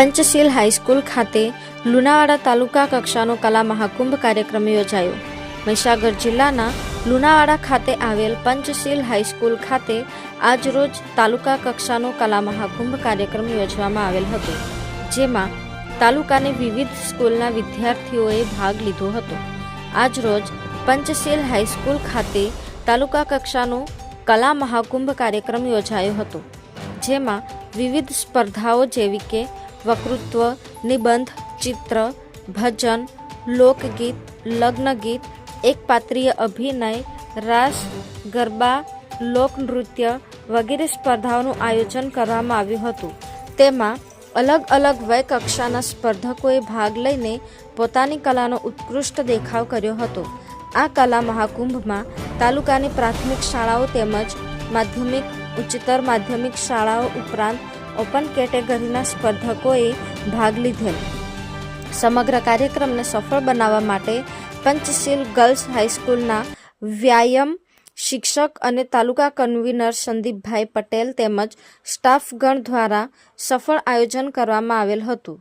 પંચશીલ high school ખાતે લુણાવાડા તાલુકા કક્ષાનો કલા મહાકુંભ કાર્યક્રમ યોજાયો. મહીસાગર જિલ્લાના લુણાવાડા ખાતે આવેલ પંચશીલ હાઈસ્કૂલ ખાતે આજરોજ તાલુકા કક્ષાનો કલા મહાકુંભ કાર્યક્રમ યોજવામાં આવેલ હતો, જેમાં તાલુકાની વિવિધ સ્કૂલના વિદ્યાર્થીઓએ ભાગ લીધો હતો. આજરોજ પંચશીલ હાઈસ્કૂલ ખાતે તાલુકા કક્ષાનો કલા મહાકુંભ કાર્યક્રમ યોજાયો હતો, જેમાં વિવિધ સ્પર્ધાઓ જેવી કે વક્તૃત્વ, નિબંધ, ચિત્ર, ભજન, લોકગીત, લગ્નગીત, એકપાત્રીય અભિનય, રાસ, ગરબા, લોકનૃત્ય વગેરે સ્પર્ધાઓનું આયોજન કરવામાં આવ્યું હતું. તેમાં અલગ અલગ વય કક્ષાના સ્પર્ધકોએ ભાગ લઈને પોતાની કલાનો ઉત્કૃષ્ટ દેખાવ કર્યો હતો. આ કલા મહાકુંભમાં તાલુકાની પ્રાથમિક શાળાઓ તેમજ માધ્યમિક, ઉચ્ચતર માધ્યમિક શાળાઓ ઉપરાંત ઓપન કેટેગરીના સ્પર્ધકોએ ભાગ લીધેલ. સમગ્ર કાર્યક્રમને સફળ બનાવવા માટે પંચશીલ ગર્લ્સ હાઈસ્કૂલના વ્યાયામ શિક્ષક અને તાલુકા કન્વીનર સંદીપભાઈ પટેલ તેમજ સ્ટાફગણ દ્વારા સફળ આયોજન કરવામાં આવેલ હતું.